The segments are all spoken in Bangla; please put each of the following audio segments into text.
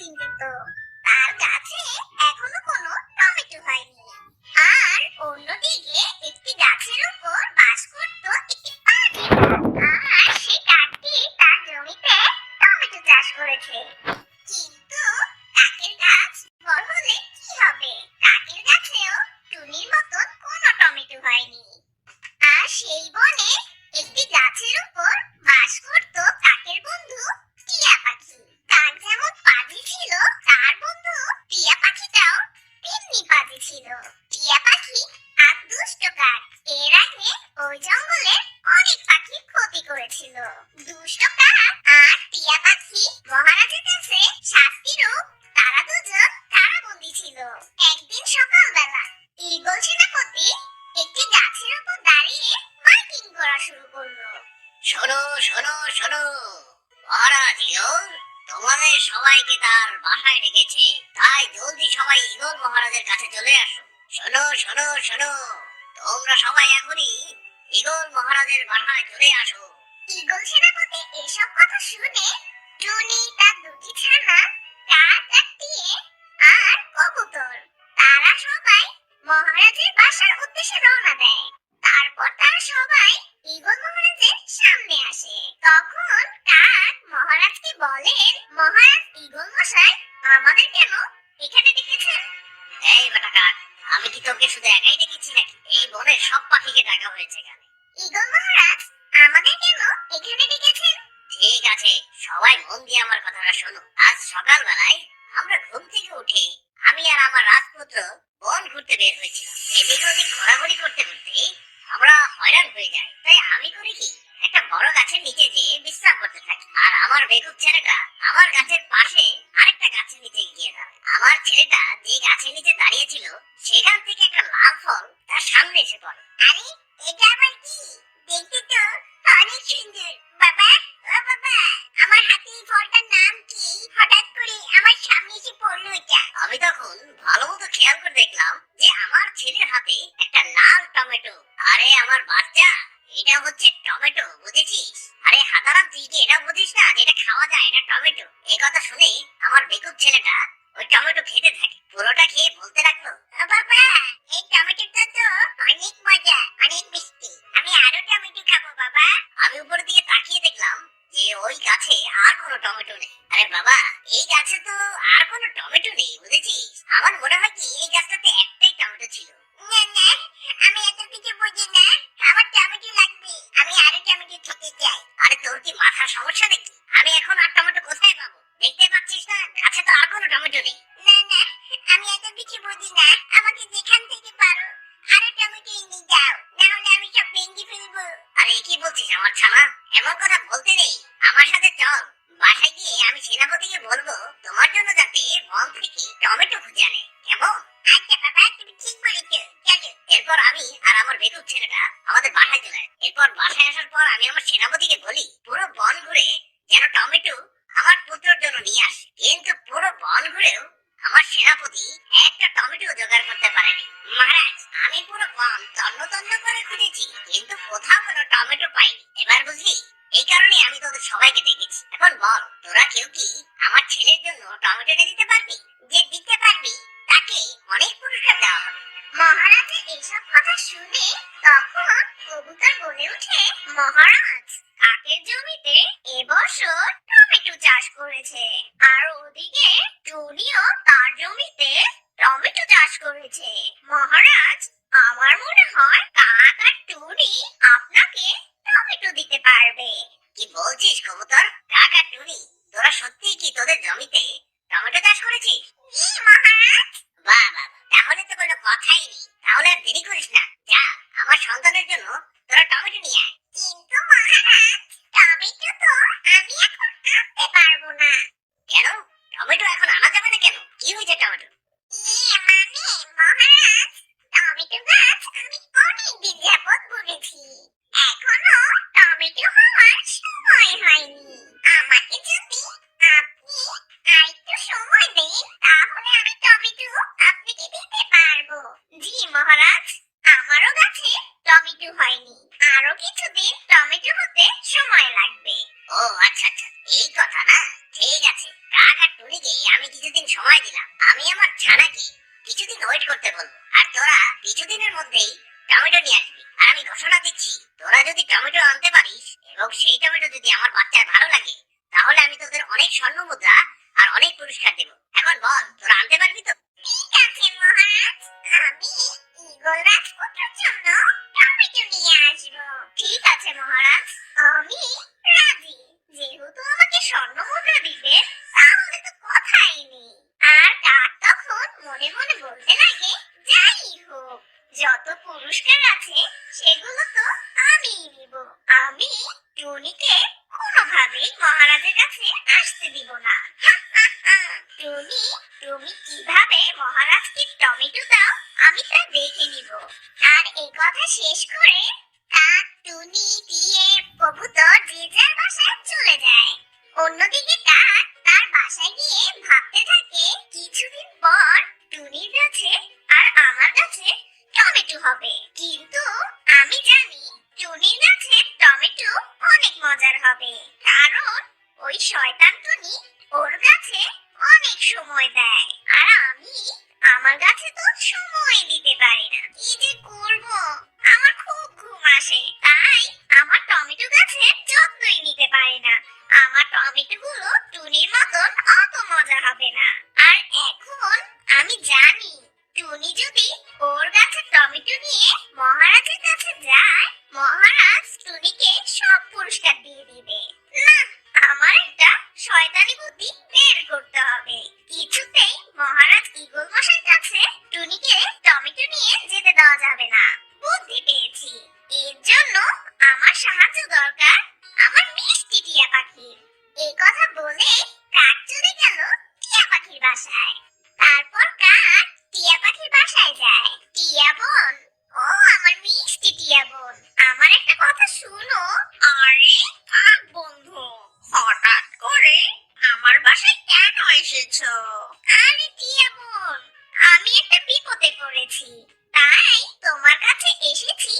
চিন্তিত তার গাছে এখনও কোনো টমেটো হয়নি। আর অন্যদিকে একটি গাছের উপর শোনো মহারাজ ইগল তোমাদের সবাইকে তার বাসায় ডেকেছে তাই জলদি সবাই ইগল মহারাজের কাছে চলে আসো। শোনো শোনো শোনো, তোমরা সবাই এখনই ইগল মহারাজের বাসায় চলে আসো। ঈগল সেনাপতি এসব কথা শুনে টুনি, তার দুটি ছানা কাক আর টিয়ে আর কবুতর, তারা সবাই মহারাজের বাসার উদ্দেশ্যে রওনা দেয়। তারপর তারা সবাই ঈগল মহারাজের সামনে আসে। তখন কাক মহারাজকে বলেন মহারাজ ঈগল মশাই আমাদের কেন এখানে ডেকেছেন? এই বেটা কাক আমি কি তোকে শুধু একাই ডেকেছি নাকি? এই বনের সব পাখিকে ডাকা হয়েছে এখানে। ঈগল মহারাজ আমাদের কেন এখানে ডেকেছেন? ঠিক আছে সবাই মন দিয়ে আমার কথাটা শোনো। আজ সকালবেলায় আমরা ঘুম থেকে উঠে আমি আর আমার রাজপুত্র বন ঘুরতে বের হয়েছিলাম। এদিক ওদিক ঘোরাঘুরি করতে করতে আমরা হয়রান হয়ে যাই। তাই আমি করি কি, একটা বড় গাছের নিচে যেয়ে বিশ্রাম করতে থাকি। আর আমার বেকুব ছেলেটা আমার গাছের পাশে আরেকটা গাছের নিচে গিয়ে দাঁড়ায়। আমার ছেলেটা যে গাছের নিচে দাঁড়িয়ে এটা হচ্ছে টমেটো, বুঝেছিস? আরে হাতারাম তুই কি এটা বুঝিস না যেটা খাওয়া যায়? এটা টমেটো। এই কথা শুনে আমার বেকুব ছেলেটা ওই টমেটো খেতে থাকে। পুরোটা খেয়ে বলতে লাগল বাবা, এই টমেটোটা তো অনেক মজা, অনেক মিষ্টি। আমি আরও টমেটো খাব, বাবা। আমি উপরের দিকে তাকিয়ে দেখলাম যে ওই গাছে আর কোনো টমেটো নেই। আরে বাবা, এই গাছে তো আর কোনো টমেটো নেই, বুঝেছিস? আমার মনে হয় কি এই গাছটাতে একটাই টমেটো ছিল। বেকুব ছেলেটা আমাদের বাসায় চলে এরপর বাসায় আসার পর আমি আমার সেনাপতিকে বলি, পুরো বন ঘুরে যেন টমেটো আমার পুত্রের জন্য নিয়ে আসে। কিন্তু পুরো বন ঘুরেও আমার সেনাপতি একটা টমেটো জোগাড় করতে পারেনি। মহারাজ, আমি পুরো বন তন্ন তন্ন করে খুঁজেছি, কিন্তু কোথাও কোনো টমেটো পাইনি। এবার বুঝলি, এই কারণে আমি তোদের সবাইকে ডেকেছি এখন বল, তোরা কেউ কি কথাই নেই তাহলে পারব জি, মহারাজ। আমারও গাছে টমেটো হয়নি। আরও কিছুদিন টমেটো হতে সময় লাগবে। ও আচ্ছা আচ্ছা এই কথা না। ঠিক আছে কাক আর আমি কিছুদিন সময় দিলাম। আমি আমার ছানাকে কিছুদিন ওয়েট করতে বলব। আর তোরা কিছুদিনের মধ্যেই টমেটো নিয়ে আসবি। আর আমি ঘোষণা দিচ্ছি, তোরা যদি টমেটো আনতে পারিস এবং সেই টমেটো যদি আমার বাচ্চার ভালো লাগে, তাহলে আমি তোদের অনেক স্বর্ণ মুদ্রা আর অনেক পুরস্কার দেবো। এখন বল, তোরা আনতে পারবি তো? ঠিক আছে কীভাবে মহারাজকে টমেটো দাও, আমি তা দেখে নিব। আর এই কথা শেষ করে কাক টুনি দিয়ে কবুতর যে যার বাসায় চলে যায়। অন্যদিকে কাক তার বাসায় গিয়ে ভাবতে থাকে, কিছুদিন পর টুনির কাছে আর আমার কাছে টমেটো হবে। কিন্তু আমি জানি টুনির কাছে টমেটো অনেক মজার হবে। কারণ ওই শয়তান টুনি ওর কাছে অনেক সময় দেয়। আমার কাছে তো সময় এসেছ আরে টিয়া বোন আমি একটা বিপদে পড়েছি। তাই তোমার কাছে এসেছি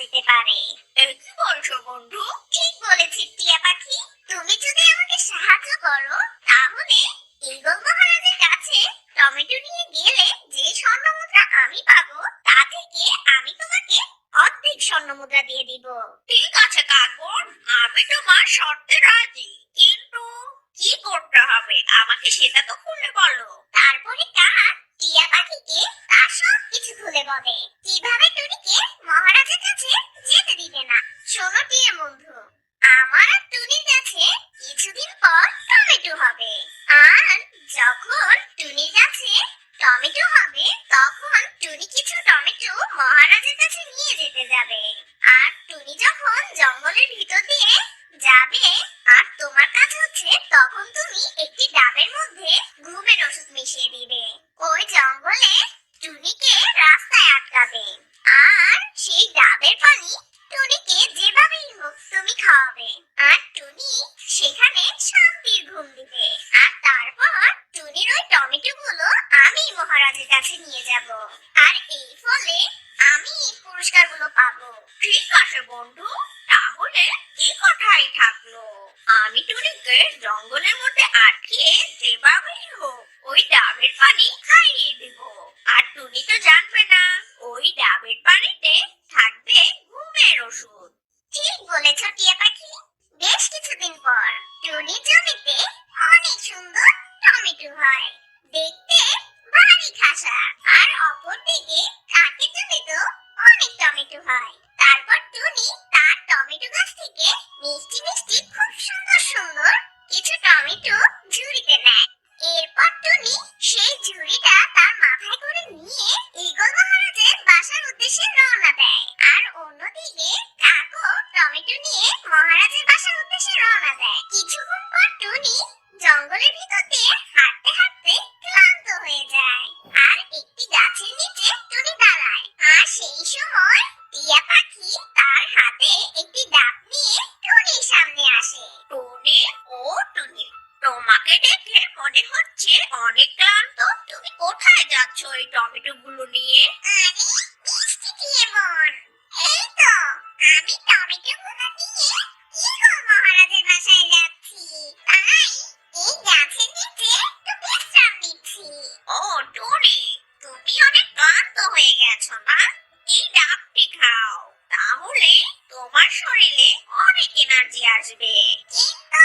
দিতে পারে। বলছো বন্ধু ঠিক বলেছি টিয়া পাখি। তুমি যদি আমাকে সাহায্য করো তাহলে মহারাজের কাছে টমেটো নিয়ে গেলে যে স্বর্ণ মুদ্রা আমি পাবো তা থেকে আমি তোমাকে অর্ধেক স্বর্ণ মুদ্রা দিয়ে দিব। ঠিক আছে কাকন আমি তোমার শর্তে রাজি। কিন্তু কি করতে হবে? আমাকে সেটা তো খুলে বলো। যাবে আর সেই ডাবের পানি টুনিকে যেভাবেই হোক তুমি খাওয়াবে। আর টুনি সেখানে শান্তির ঘুম দিবে। আর তারপর টুনির ওই টমেটো গুলো আমি মহারাজের কাছে নিয়ে যাব। আর এই ফলে আমি পুরস্কারগুলো পাবো। ঠিক আছে বন্ধু, তাহলে এ কথাই থাকল। আমি টুনিকে জঙ্গলের মধ্যে আটকে যেভাবেই হোক ওই ডাবের পানি খাইয়ে দেবো। আর টুনি তো জানবে না নিয়ে ঈগল মহারাজের বাসার উদ্দেশ্যে কোথায় যাচ্ছ এই টমেটো গুলো নিয়ে আরে বৃষ্টি ও তুমি অনেক ক্লান্ত হয়ে গেছো না? এই ডাবটি খাও তাহলে তোমার শরীরে অনেক এনার্জি আসবে। কিন্তু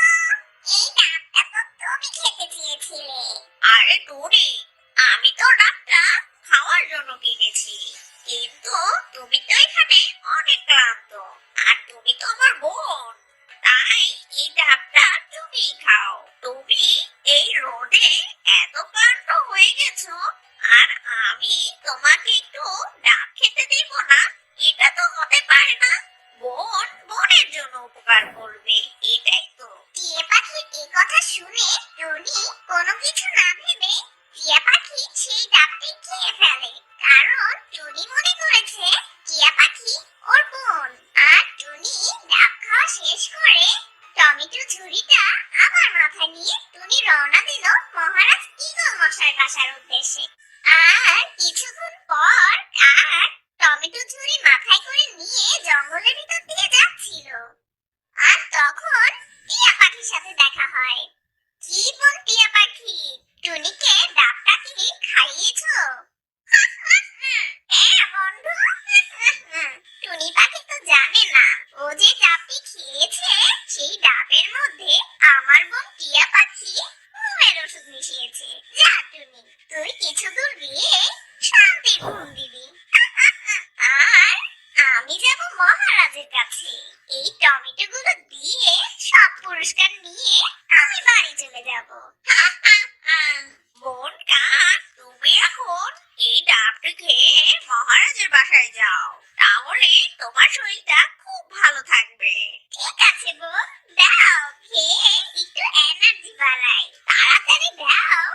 এই ডাবটা তো তুমি খেতে দিয়েছিলে আরে টনি আমি তো ডাবটা খাওয়ার জন্য কিনেছি। কিন্তু তুমি তো এখানে অনেক ক্লান্ত, আর তুমি তো আমার বোন। তাই এই ডাবটা তুমি খাও। তুমি এই রোদে এত ক্লান্ত হয়ে গেছো, আর আমি তোমাকে পাখি সেই ডাবটি খেয়ে ফেলে। কারণ টুনি মনে করেছে। যাব। বোন তুমি এখন এই ডাবটি খেয়ে মহারাজের বাসায় যাও। তাহলে তোমার শরীরটা খুব ভালো থাকবে। ঠিক আছে বোন দাও, খেয়ে একটু এনার্জি বাড়াই। তাড়াতাড়ি দাও।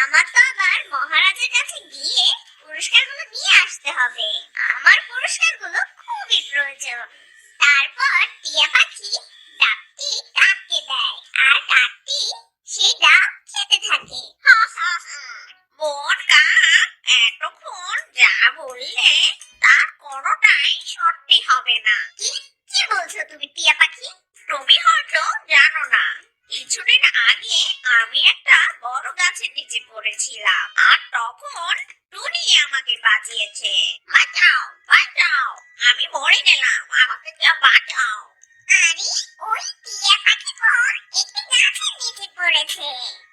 আমার তো আবার মহারাজের কাছে গিয়ে Okay.